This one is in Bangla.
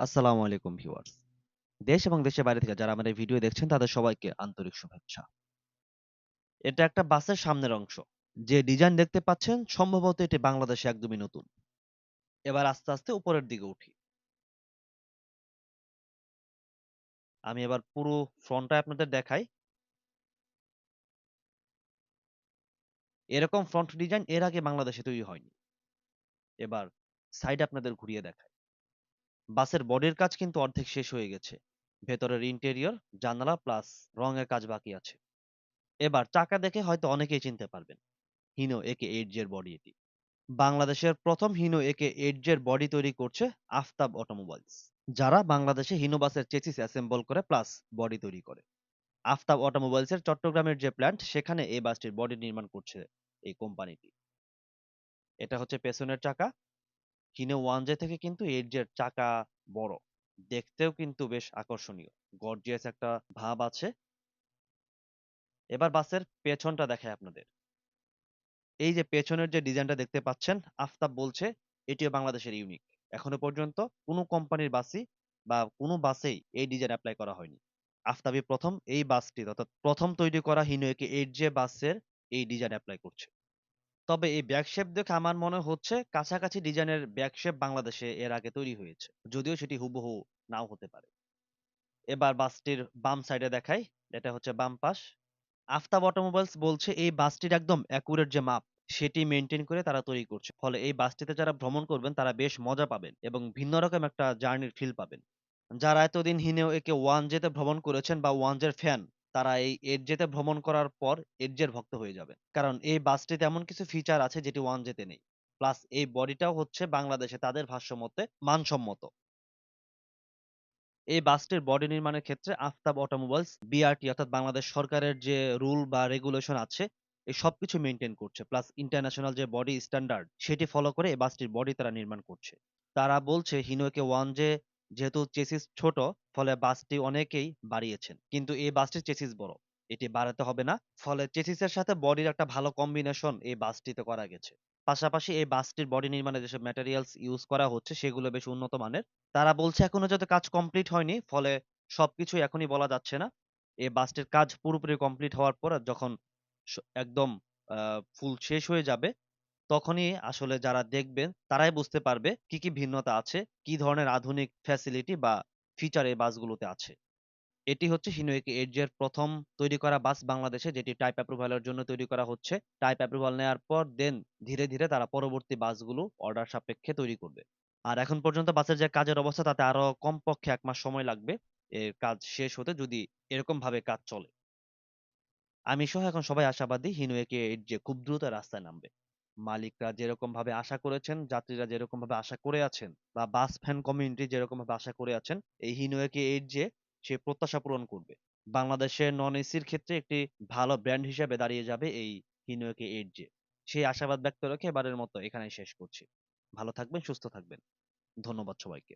আসসালামু আলাইকুম ভিউয়ার্স। দেশ এবং দেশের বাইরে থেকে যারা এই ভিডিও দেখছেন তাদের সবাইকে আন্তরিক শুভেচ্ছা। এটা একটা বাসের সামনের অংশ। যে ডিজাইন দেখতে পাচ্ছেন সম্ভবত এটি বাংলাদেশে একদমই নতুন। এবার আস্তে, আস্তে উপরের দিকে উঠি। আমি এবার পুরো ফ্রন্টটা আপনাদের দেখাই। এরকম ফ্রন্ট ডিজাইন এর আগে বাংলাদেশে তৈরি হয়নি। এবার সাইড আপনাদের ঘুরিয়ে দেখাই। বাসের বডির কাজ কিন্তু অর্ধেক শেষ হয়ে গেছে। ভেতরের ইন্টেরিয়র, জানালা প্লাস রঙের কাজ বাকি আছে। এবার চাকা দেখে হয়তো অনেকেই চিনতে পারবেন। হিনো একে 8J এর বডি এটি। বাংলাদেশের প্রথম হিনো একে 8J এর বডি তৈরি করছে আফতাব অটোমোবাইলস। যারা বাংলাদেশে হিনো বাসের চেসিস অ্যাসেম্বল করে প্লাস বডি তৈরি করে। আফতাব অটোমোবাইলসের চট্টগ্রামের যে প্ল্যান্ট সেখানে এই বাসটির বডি নির্মাণ করছে এই কোম্পানিটি। এটা হচ্ছে পেছনের চাকা। হিনো 1J থেকে কিন্তু 8J এর চাকা বড়। দেখতেও কিন্তু বেশ আকর্ষণীয়। গর্জিয়াস একটা ভাব আছে। এবার বাসের পেছনটা দেখাই আপনাদের। এই যে পেছনের যে ডিজাইনটা দেখতে পাচ্ছেন, আফতাব বলছে এটিও বাংলাদেশের ইউনিক। এখনও পর্যন্ত কোনো কোম্পানির বাসই বা কোনো বাসেই এই ডিজাইন অ্যাপ্লাই করা হয়নি। আফতাবই প্রথম এই বাসটি অর্থাৎ প্রথম তৈরি করা হিনো একে 8J বাসের এই ডিজাইন অ্যাপ্লাই করছে। তবে এই ব্যাক শেপ দেখে আমার মনে হচ্ছে কাছাকাছি ডিজাইনের ব্যাক শেপ বাংলাদেশে এর আগে তৈরি হয়েছে। যদিও সেটি হুবহু নাও হতে পারে। এবার বাসটির বাম সাইডে দেখাই। এটা হচ্ছে বাম পাশ। আফতাব অটোমোবাইলস বলছে এই বাসটির একদম অ্যাকুরেট যে মাপ, সেটি মেনটেন করে তারা তৈরি করছে। ফলে এই বাসটিতে যারা ভ্রমণ করবেন, তারা বেশ মজা পাবেন এবং ভিন্ন রকম একটা জার্নির ফিল পাবেন। যারা এতদিন হিনো একে 1J তে ভ্রমণ করেছেন বা ওয়ান জের ফ্যান তারা এই 8J তে ভ্রমণ করার পর 8J এর ভক্ত হয়ে যাবেন। কারণ এই বাসটিতে এমন কিছু ফিচার আছে যেটি 1J তে নেই। প্লাস এই বডিটাও হচ্ছে বাংলাদেশে তাদের ভাষ্যমতে মানসম্মত। এই বাসটির বডি নির্মাণের ক্ষেত্রে আফতাব অটোমোবাইলস বিআরটি অর্থাৎ বাংলাদেশ সরকারের যে রুল বা রেগুলেশন আছে, এই সবকিছু মেনটেন করছে। প্লাস ইন্টারন্যাশনাল যে বডি স্ট্যান্ডার্ড সেটি ফলো করে এই বাসটির বডি তারা নির্মাণ করছে। তারা বলছে হিনো ওয়ান 1J যেহেতু চেসিস ছোট, ফলে বাসটি অনেকেই বাড়িয়েছেন। কিন্তু এই বাসটির চেসিস বড়। এটি বাড়াতে হবে না। ফলে চেসিসের সাথে বডির একটা ভালো কম্বিনেশন এই বাসটিতে করা গেছে। পাশাপাশি এই বাসটির বডি নির্মাণে যেসব ম্যাটেরিয়ালস ইউজ করা হচ্ছে, সেগুলো বেশ উন্নত মানের। তারা বলছে এখনও যেহেতু কাজ কমপ্লিট হয়নি, ফলে সবকিছু এখনই বলা যাচ্ছে না। এই বাসটির কাজ পুরোপুরি কমপ্লিট হওয়ার পর যখন একদম ফুল শেষ হয়ে যাবে তখনই আসলে যারা দেখবেন তারাই বুঝতে পারবে কি, কি ভিন্নতা আছে, কি ধরনের আধুনিক ফ্যাসিলিটি বা ফিচার এই বাসগুলোতে আছে। এটি হচ্ছে হিনো একে 8J এর প্রথম তৈরি করা বাস বাংলাদেশে যেটি টাইপ অ্যাপ্রুভাল এর জন্য তৈরি করা হচ্ছে। টাইপ অ্যাপ্রুভাল নেয়ার পর দেন ধীরে, ধীরে তারা পরবর্তী বাসগুলো অর্ডার সাপেক্ষে তৈরি করবে। আর এখন পর্যন্ত বাসের যে কাজের অবস্থা তাতে আরও কমপক্ষে এক মাস সময় লাগবে এর কাজ শেষ হতে যদি এরকম ভাবে কাজ চলে। আমি সহ এখন সবাই আশাবাদী হিনো একে 8J খুব দ্রুত রাস্তায় নামবে। মালিকরা যেরকম ভাবে আশা করেছেন, যাত্রীরা যেরকম ভাবে আশা করে আছেন বা বাস ফ্যান কমিউনিটি যেরকম ভাবে আশা করে আছেন এই হিনোয়েকে এইট যে সে প্রত্যাশা পূরণ করবে। বাংলাদেশের নন এসির ক্ষেত্রে একটি ভালো ব্র্যান্ড হিসেবে দাঁড়িয়ে যাবে এই হিনোয়েকে এইট যে সেই আশাবাদ ব্যক্ত রেখে এবারের মতো এখানেই শেষ করছি। ভালো থাকবেন, সুস্থ থাকবেন। ধন্যবাদ সবাইকে।